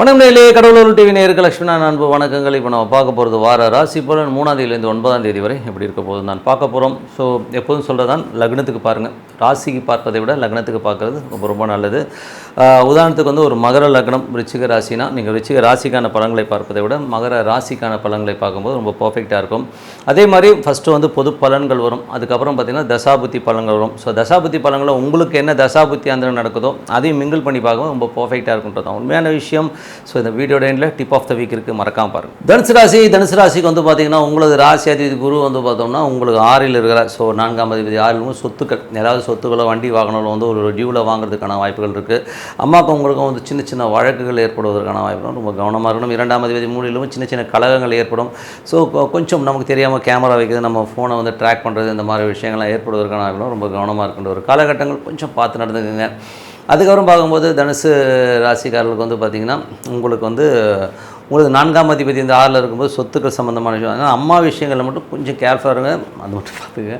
வணக்கம் நேரிலே கடவுளூர் டிவி நேருக்கு லட்சுமணா அன்பு வணக்கங்கள். இப்போ நம்ம பார்க்க போகிறது வார ராசி பலன் மூணாம் தேதியிலேருந்து ஒன்பதாம் தேதி வரை எப்படி இருக்க போகுது நான் பார்க்க போகிறோம் ஸோ எப்போதும் சொல்கிறதான் லக்னத்துக்கு பாருங்கள் ராசிக்கு பார்ப்பதை விட லக்னத்துக்கு பார்க்குறது ரொம்ப ரொம்ப நல்லது. உதாரணத்துக்கு வந்து ஒரு மகர லக்னம் ரிச்சிக ராசினா நீங்கள் ரிச்சிக ராசிக்கான பலன்களை பார்ப்பதை விட மகர ராசிக்கான பலன்களை பார்க்கும்போது ரொம்ப பர்ஃபெக்டாக இருக்கும். அதே மாதிரி ஃபஸ்ட்டு வந்து பொது பலன்கள் வரும். அதுக்கப்புறம் பார்த்திங்கன்னா தசாபுத்தி பலன்கள் வரும். ஸோ தசாபுத்தி பலன்களை உங்களுக்கு என்ன தசாபுத்தி அந்த நடக்குதோ அதையும் மிங்கிள் பண்ணி பார்க்கும்போது ரொம்ப பர்ஃபெக்டாக இருக்குன்றது தான். உண்மையான விஷயம் ஸோ இந்த வீடியோட எண்டில் டிப் ஆஃப் த வீக் இருக்குது மறக்காமல் பாருங்கள் தனுசு ராசி தனுசு ராசிக்கு வந்து பார்த்தீங்கன்னா உங்களது ராசி அதிபதி குரு வந்து பார்த்தோம்னா உங்களுக்கு ஆறில் இருக்கிற ஸோ நான்காம் அதிபதி ஆறில் சொத்துக்கள் ஏதாவது சொத்துக்களோ வண்டி வாகனங்களோ வந்து ஒரு டியூவில் வாங்குறதுக்கான வாய்ப்புகள் இருக்குது அம்மாக்கும் உங்களுக்கும் வந்து சின்ன சின்ன வழக்குகள் ஏற்படுவதற்கான வாய்ப்புகள் ரொம்ப கவனமாக இருக்கணும். இரண்டாம் அதிபதி மூணிலும் சின்ன சின்ன கழகங்கள் ஏற்படும். ஸோ கொஞ்சம் நமக்கு தெரியாமல் கேமரா வைக்கிறது நம்ம ஃபோனை வந்து ட்ராக் பண்ணுறது இந்த மாதிரி விஷயங்கள்லாம் ஏற்படுவதற்கான வாய்ப்புகளும் ரொம்ப கவனமாக இருக்கின்ற ஒரு காலகட்டங்கள் கொஞ்சம் பார்த்து நடந்துக்குங்க. அதுக்கப்புறம் பார்க்கும்போது தனுசு ராசிக்காரர்களுக்கு வந்து பார்த்திங்கன்னா உங்களுக்கு வந்து உங்களுக்கு நான்காம் அதிபதி இந்த ஆறில் இருக்கும்போது சொத்துக்கள் சம்மந்தமான விஷயம். அதனால் அம்மா விஷயங்களில் மட்டும் கொஞ்சம் கேர்ஃபுல்லாக இருங்க. அது மட்டும் பார்த்துங்க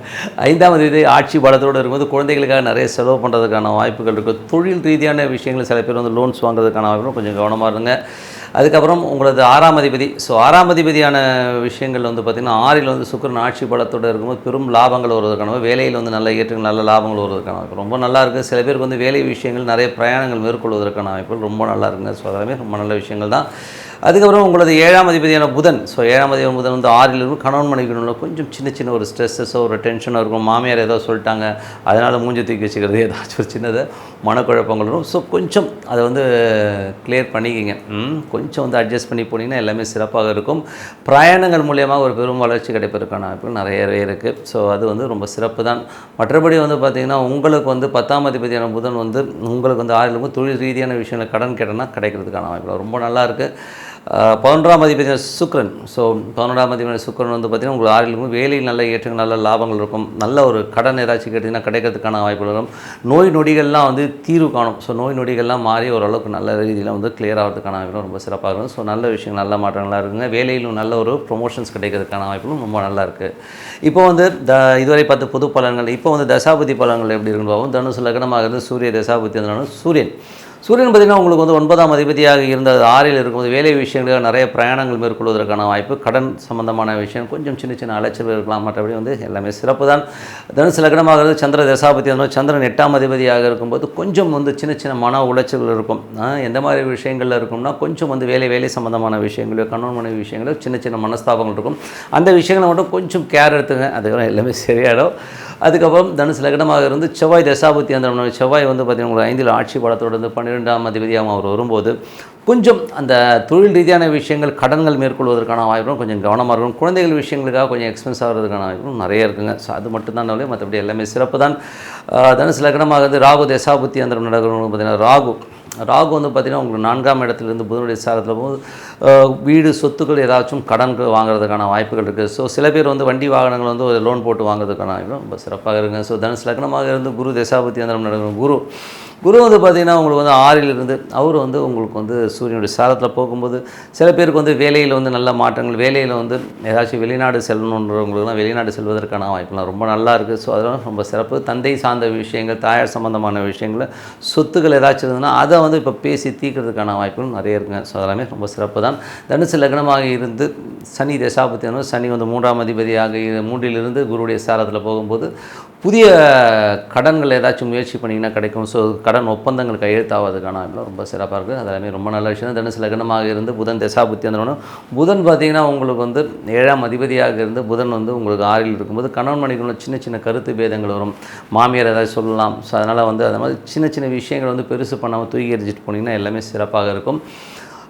ஐந்தாம் அதிபதி ஆட்சி பலத்தோடு இருக்கும்போது குழந்தைகளுக்காக நிறைய செலவு பண்ணுறதுக்கான வாய்ப்புகள் இருக்குது தொழில் ரீதியான விஷயங்கள் சில பேர் வந்து லோன்ஸ் வாங்குறதுக்கான வாய்ப்புகளும் கொஞ்சம் கவனமாக இருங்க. அதுக்கப்புறம் உங்களது ஆறாம் அதிபதி. ஸோ ஆறாம் அதிபதியான விஷயங்கள் வந்து பார்த்திங்கன்னா ஆறில் வந்து சுக்கிரன் ஆட்சி பலத்தோடு இருக்கும்போது பெரும் லாபங்கள் வருவதற்கான வேலையில் வந்து நல்ல ஏற்றங்கள் நல்ல லாபங்கள் வருவதற்கான வாய்ப்பு. ரொம்ப நல்லா இருக்குது சில பேருக்கு வந்து வேலை விஷயங்கள் நிறைய பிரயாணங்கள் மேற்கொள்வதற்கான வாய்ப்புகள் ரொம்ப நல்லா இருக்குங்க. ஸோ அதெல்லாமே ரொம்ப நல்ல விஷயங்கள் தான். அதுக்கப்புறம் உங்களது ஏழாம் அதிபதியான புதன். ஸோ ஏழாம் அதிபதி புதன் வந்து ஆறில் இருக்கும் கணவன் மனைவிக்குள்ள கொஞ்சம் சின்ன சின்ன ஒரு ஸ்ட்ரெஸ்ஸஸோ ஒரு டென்ஷனோ இருக்கும். மாமியார் ஏதோ சொல்லிட்டாங்க. அதனால் மூஞ்சி தூக்கி வச்சுக்கிறது ஏதாச்சும் ஒரு சின்னதை. மனக்குழப்பங்கள் வரும் ஸோ கொஞ்சம் அதை வந்து கிளியர் பண்ணிக்கிங்க. கொஞ்சம் வந்து அட்ஜஸ்ட் பண்ணி போனீங்கன்னா எல்லாமே சிறப்பாக இருக்கும். பிரயாணங்கள் மூலியமாக ஒரு பெரும் வளர்ச்சி கிடைப்பதற்கான வாய்ப்புகள் நிறையவே இருக்குது ஸோ அது வந்து ரொம்ப சிறப்பு தான். மற்றபடி வந்து பார்த்திங்கன்னா உங்களுக்கு வந்து பத்தாம் அதிபதியான புதன் வந்து உங்களுக்கு வந்து ஆறில் தொழில் ரீதியான விஷயங்கள் கடன் கேட்டனா கிடைக்கிறதுக்கான வாய்ப்பு ரொம்ப நல்லா இருக்குது பதினொன்றாம் அதிபதி சுக்ரன் ஸோ பதினொன்றாம் அதிபதி சுக்ரன் வந்து பார்த்திங்கன்னா உங்களுக்கு ஆறில் இருக்கும். வேலையில் நல்ல ஏற்றங்கள் நல்ல லாபங்கள் இருக்கும். நல்ல ஒரு கடன் ஏதாச்சும் கேட்டிங்கன்னா கிடைக்கிறதுக்கான வாய்ப்புகள் இருக்கும் நோய் நொடிகள்லாம் வந்து தீர்வு காணும். ஸோ நோய் நொடிகள்லாம் மாறி ஓரளவுக்கு நல்ல ரீதியில் வந்து கிளியர் ஆகிறதுக்கான வாய்ப்புகள் ரொம்ப சிறப்பாக இருக்கும். ஸோ நல்ல விஷயம் நல்ல மாற்றங்களாக இருக்குங்க. வேலையிலும் நல்ல ஒரு ப்ரொமோஷன்ஸ் கிடைக்கிறதுக்கான வாய்ப்புகளும் ரொம்ப நல்லா இருக்குது இப்போ வந்து த இதுவரை பார்த்து புது பலன்கள் இப்போ வந்து தசாபதி பலன்கள் எப்படி இருக்குன்னு பார்ப்போம். தனுசு லக்னமாக இருந்து சூரிய தசாபதி இருந்தாலும் சூரியன். சூரியன் பார்த்திங்கன்னா உங்களுக்கு வந்து ஒன்பதாம் அதிபதியாக இருந்த ஆறில் இருக்கும்போது வேலை விஷயங்களில் நிறைய பிரயாணங்கள் மேற்கொள்வதற்கான வாய்ப்பு கடன் சம்பந்தமான விஷயம் கொஞ்சம் சின்ன சின்ன அலைச்சல் இருக்கலாம். மற்றபடி வந்து எல்லாமே சிறப்பு தான் தனுசு லக்னமாகிறது சந்திர தசாபதி வந்து சந்திரன் எட்டாம் அதிபதியாக இருக்கும்போது கொஞ்சம் வந்து சின்ன சின்ன மன உளைச்சல்கள் இருக்கும். எந்த மாதிரி விஷயங்களில் இருக்கும்னா கொஞ்சம் வந்து வேலை வேலை சம்பந்தமான விஷயங்களோ கணவன் மனைவி விஷயங்களோ சின்ன சின்ன மனஸ்தாபங்கள் இருக்கும். அந்த விஷயங்களை மட்டும் கொஞ்சம் கேர் எடுத்துங்க. அதுக்கப்புறம் எல்லாமே சரியாயிடும். அதுக்கப்புறம் தனுசு லக்னமாக இருந்து செவ்வாய் தசாபத்தி அந்த செவ்வாய் வந்து பார்த்திங்கன்னா உங்களுக்கு ஐந்தில் ஆட்சி பலத்தோடு பன்னிரெண்டாம் அதிபதியாக அவர் வரும்போது கொஞ்சம் அந்த தொழில் ரீதியான விஷயங்கள் கடன்கள் மேற்கொள்வதற்கான வாய்ப்பும் கொஞ்சம் கவனமாக இருக்கும். குழந்தைகள் விஷயங்களுக்காக கொஞ்சம் எக்ஸ்பென்ஸ் ஆகிறதுக்கான வாய்ப்பும் நிறைய இருக்குங்க. ஸோ அது மட்டும் தான் நல்லது மற்றபடி எல்லாமே சிறப்பு தான் தனுசு லக்னமாக இருந்து ராகு தசாபுத்தி அந்த நடக்கிறவங்க பார்த்திங்கன்னா ராகு ராகு வந்து பார்த்திங்கன்னா உங்களுக்கு நான்காம் இடத்துலேருந்து புதனுடைய சாரத்தில் போது வீடு சொத்துக்கள் ஏதாச்சும் கடன்கள் வாங்குறதுக்கான வாய்ப்புகள் இருக்குது ஸோ சில பேர் வந்து வண்டி வாகனங்கள் வந்து ஒரு லோன் போட்டு வாங்குறதுக்கான வாய்ப்பு ரொம்ப சிறப்பாக இருக்குங்க. ஸோ தனுசு லக்னமாக இருந்து குரு தசாபதி அந்தரம் நடக்கும் குரு குரு வந்து பார்த்திங்கன்னா உங்களுக்கு வந்து ஆறில் இருந்து அவர் வந்து உங்களுக்கு வந்து சூரியனுடைய சாரத்தில் போகும்போது சில பேருக்கு வந்து வேலையில் வந்து நல்ல மாற்றங்கள் வேலையில் வந்து ஏதாச்சும் வெளிநாடு செல்லணுன்றவங்களுக்குலாம் வெளிநாடு செல்வதற்கான வாய்ப்புலாம் ரொம்ப நல்லா இருக்குது ஸோ அதெல்லாம் ரொம்ப சிறப்பு. தந்தை சார்ந்த விஷயங்கள் தாயார் சம்பந்தமான விஷயங்கள் சொத்துக்கள் ஏதாச்சும் இருந்ததுன்னா அதை வந்து இப்போ பேசி தீர்க்கறதுக்கான வாய்ப்புகள் நிறைய இருக்குங்க. ஸோ அதெல்லாமே ரொம்ப சிறப்பு தான் தனுசு லக்னமாக இருந்து சனி தசாபத்தி வந்து சனி வந்து மூன்றாம் அதிபதியாக இரு- மூன்றிலிருந்து குருவுடைய சாரத்தில் போகும்போது புதிய கடன்கள் ஏதாச்சும் முயற்சி பண்ணிங்கன்னா கிடைக்கும். ஸோ கடன் ஒப்பந்தங்கள் கையெழுத்தாவதுக்கான ரொம்ப சிறப்பாக இருக்குது அதெல்லாமே ரொம்ப நல்ல விஷயம். தான். தனுசு லக்னமாக இருந்து புதன் தசாபுத்தி அந்த புதன் பார்த்தீங்கன்னா உங்களுக்கு வந்து ஏழாம் அதிபதியாக இருந்து புதன் வந்து உங்களுக்கு ஆறில் இருக்கும்போது கணவன் மனைவிக்குள்ள சின்ன சின்ன கருத்து பேதங்கள் வரும். மாமியார் ஏதாவது சொல்லலாம். ஸோ அதனால் வந்து அந்த மாதிரி சின்ன சின்ன விஷயங்கள் வந்து பெருசு பண்ணாமல் தூக்கி எரிஞ்சிட்டு போனீங்கன்னா எல்லாமே சிறப்பாக இருக்கும்.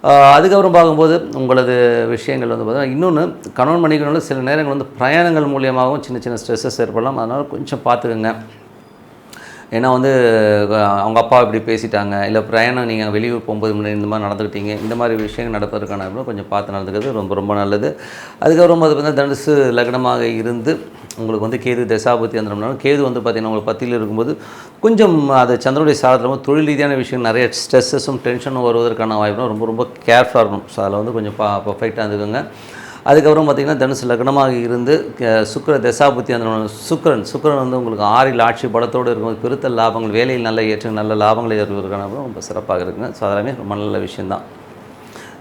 அதுக்கப்புறம் பார்க்கும்போது உங்களது விஷயங்கள் வந்து பார்த்தீங்கன்னா இன்னொன்று கணவன் மனைவிகளோட சில நேரங்கள் வந்து பிரயாணங்கள் மூலியமாகவும் சின்ன சின்ன ஸ்ட்ரெஸ்ஸஸ் ஏற்படலாம். அதனால் கொஞ்சம் பார்த்துக்குங்க. ஏன்னா வந்து அவங்க அப்பா இப்படி பேசிட்டாங்க. இல்லை பிரயாணம் நீங்கள் வெளியூர் போகும்போது முன்னாடி இந்த மாதிரி நடந்துக்கிட்டீங்க இந்த மாதிரி விஷயங்கள் நடப்பதற்கான கொஞ்சம் பார்த்து நடந்துக்கிறது ரொம்ப ரொம்ப நல்லது. அதுக்கப்புறம் அது பார்த்தீங்கன்னா தனுசு லக்னமாக இருந்து உங்களுக்கு வந்து கேது தசாபதி அந்த கேது வந்து பார்த்திங்கன்னா உங்களுக்கு பத்தியில் இருக்கும்போது கொஞ்சம் அது சந்திரனுடைய சாரத்தில் வந்து தொழில் ரீதியான விஷயம் நிறைய ஸ்ட்ரெஸ்ஸஸும் டென்ஷனும் வருவதற்கான வாய்ப்பும் ரொம்ப ரொம்ப கேர்ஃபுல்லாக இருக்கணும். ஸோ அதில் வந்து கொஞ்சம் பா பர்ஃபெக்டாக இருந்துக்கோங்க. அதுக்கப்புறம் பார்த்திங்கன்னா தனுசு லக்னமாக இருந்து சுக்கர தசாபுத்தி அந்த சுக்கிரன் சுக்கரன் வந்து உங்களுக்கு ஆறில் ஆட்சி பலத்தோடு இருக்கும் பெருத்த லாபங்கள் வேலையில் நல்ல ஏற்ற நல்ல லாபங்களை ஏற்படுவதற்கான ரொம்ப சிறப்பாக இருக்குங்க. ஸோ அதெல்லாமே ரொம்ப நல்ல விஷயந்தான்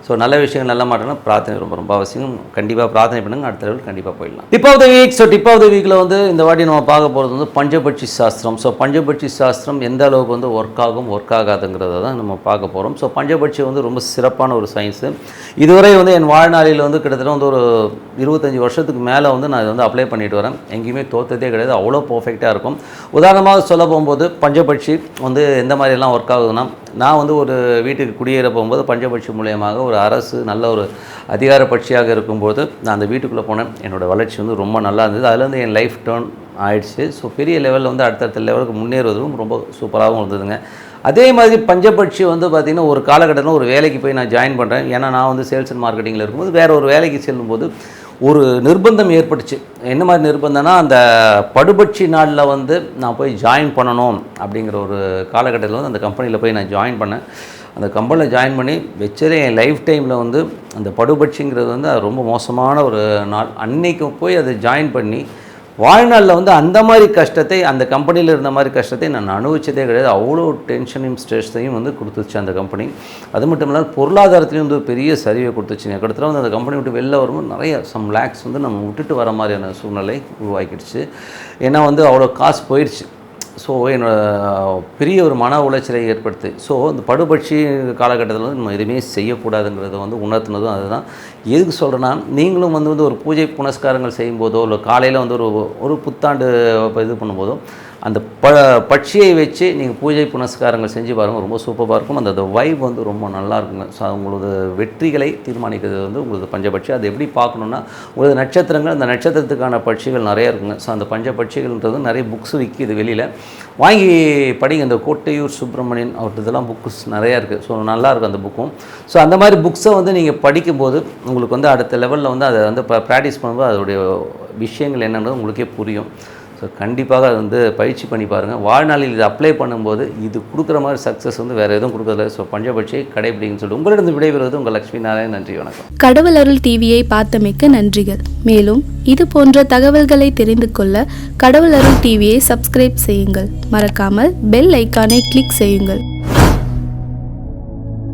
ஸோ நல்ல விஷயங்கள் நல்ல மாட்டோம்னா பிரார்த்தனை ரொம்ப ரொம்ப அவசியம். கண்டிப்பாக பிரார்த்தனை பண்ணுங்க அடுத்த லெவல் கண்டிப்பாக போயிடலாம். Tip of the week so tip of the வீக்கில் வந்து இந்த வாட்டி நம்ம பார்க்க போகிறது வந்து பஞ்சபட்சி சாஸ்திரம். ஸோ பஞ்சபட்சி சாஸ்திரம் எந்த அளவுக்கு வந்து ஒர்க் ஆகும் ஒர்க் ஆகாதுங்கிறத தான் நம்ம பார்க்க போகிறோம் ஸோ பஞ்சபட்சி வந்து ரொம்ப சிறப்பான ஒரு சயின்ஸு இதுவரை வந்து என் வாழ்நாளில் வந்து கிட்டத்தட்ட வந்து ஒரு இருபத்தஞ்சி வருஷத்துக்கு மேலே வந்து நான் இதை வந்து அப்ளை பண்ணிட்டு வரேன். எங்கேயுமே தோற்றதே கிடையாது. அவ்வளோ பர்ஃபெக்டாக இருக்கும். உதாரணமாக சொல்ல போகும்போது பஞ்சபட்சி வந்து எந்த மாதிரியெல்லாம் ஒர்க் ஆகுதுன்னா நான் வந்து ஒரு வீட்டுக்கு குடியேற போகும்போது பஞ்சபட்சி மூலியமாக ஒரு அரசு நல்ல ஒரு அதிகார பட்சியாக இருக்கும்போது நான் அந்த வீட்டுக்குள்ளே போனேன். என்னோடய வளர்ச்சி வந்து ரொம்ப நல்லா இருந்தது. அதுலேருந்து என் லைஃப் டேர்ன் ஆயிடுச்சு. ஸோ பெரிய லெவலில் வந்து அடுத்தடுத்த லெவலுக்கு முன்னேறுவதும் ரொம்ப சூப்பராகவும் இருந்ததுங்க. அதே மாதிரி பஞ்சபட்சி வந்து பார்த்திங்கன்னா ஒரு காலகட்டத்தில் ஒரு வேலைக்கு போய் நான் ஜாயின் பண்ணுறேன். ஏன்னா நான் வந்து சேல்ஸ் அண்ட் மார்க்கெட்டிங்கில் இருக்கும்போது வேறு ஒரு வேலைக்கு செல்லும்போது ஒரு நிர்பந்தம் ஏற்பட்டுச்சு. என்ன மாதிரி நிர்பந்தம்னா அந்த படுபட்சி நாளில் வந்து நான் போய் ஜாயின் பண்ணணும் அப்படிங்கிற ஒரு காலகட்டத்தில் வந்து அந்த கம்பெனியில் போய் நான் ஜாயின் பண்ணேன். அந்த கம்பெனியில் ஜாயின் பண்ணி வச்சதே என் லைஃப் டைமில் வந்து அந்த படுபட்சிங்கிறது வந்து அது ரொம்ப மோசமான ஒரு நாள். அன்னைக்கு போய் அதை ஜாயின் பண்ணி வாழ்நாளில் வந்து அந்த மாதிரி கஷ்டத்தை அந்த கம்பெனியில் இருந்த மாதிரி கஷ்டத்தை நான் அனுபவிச்சதே கிடையாது. அவ்வளோ டென்ஷனையும் ஸ்ட்ரெஸ்ஸையும் வந்து கொடுத்துச்சு அந்த கம்பெனி அது மட்டும் இல்லாமல் பொருளாதாரத்துலேயும் வந்து பெரிய சரிவை எனக்கு அடுத்தது வந்து அந்த கம்பெனி விட்டு வெளில வரும்போது நிறைய சம் லேக்ஸ் வந்து நம்ம விட்டுட்டு வர மாதிரியான சூழ்நிலை உருவாக்கிடுச்சு. ஏன்னா வந்து அவ்வளோ காசு போயிடுச்சு. ஸோ என்னோட பெரிய ஒரு மன உளைச்சலை ஏற்படுத்து. ஸோ இந்த படுபட்சி காலகட்டத்தில் வந்து நம்ம எதுவுமே செய்யக்கூடாதுங்கிறத வந்து உணர்த்தினதும் அதுதான். எதுக்கு சொல்கிறேன்னா நீங்களும் வந்து வந்து ஒரு பூஜை புனஸ்காரங்கள் செய்யும்போதோ இல்லை காலையில் வந்து ஒரு ஒரு புத்தாண்டு இப்போ இது பண்ணும்போதோ அந்த ப பட்சியை வச்சு நீங்கள் பூஜை புனஸ்காரங்கள் செஞ்சு பாருங்கள் ரொம்ப சூப்பராக இருக்கும். அந்த வைப் வந்து ரொம்ப நல்லா இருக்குங்க. ஸோ உங்களது வெற்றிகளை தீர்மானிக்கிறது வந்து உங்களது பஞ்சபட்சி. அது எப்படி பார்க்கணுன்னா உங்களது நட்சத்திரங்கள் அந்த நட்சத்திரத்துக்கான பட்சிகள் நிறைய இருக்குங்க. ஸோ அந்த பஞ்ச பட்சிகள்ன்றது நிறைய புக்ஸ் விற்கிது வெளியில். வாங்கி படிங்க. இந்த கோட்டையூர் சுப்பிரமணியன் அவர்கிட்ட இதெல்லாம் புக்ஸ் நிறையா இருக்குது ஸோ நல்லாயிருக்கும் அந்த புக்கும் ஸோ அந்த மாதிரி புக்ஸை வந்து நீங்கள் படிக்கும்போது உங்களுக்கு வந்து அடுத்த லெவலில் வந்து அதை வந்து ப்ராக்டிஸ் பண்ணும்போது அதோடைய விஷயங்கள் என்னன்றது உங்களுக்கே புரியும். ஸோ கண்டிப்பாக அது வந்து பயிற்சி பண்ணி பாருங்கள் வாழ்நாளில் இது அப்ளை பண்ணும்போது இது கொடுக்குற மாதிரி சக்ஸஸ் வந்து வேறு எதுவும் கொடுக்கல ஸோ பஞ்சபட்சி கடைபிடிங்கன்னு சொல்லிட்டு உங்களிடம் விடைபெறுவது உங்கள் லக்ஷ்மி நாராயண் நன்றி வணக்கம். கடவுள் அருள் டிவியை பார்த்தமைக்க நன்றிகள். மேலும் இது போன்ற தகவல்களை தெரிந்து கொள்ள கடவுள் அருள் டிவியை சப்ஸ்கிரைப் செய்யுங்கள். மறக்காமல் பெல் ஐக்கானை கிளிக் செய்யுங்கள்.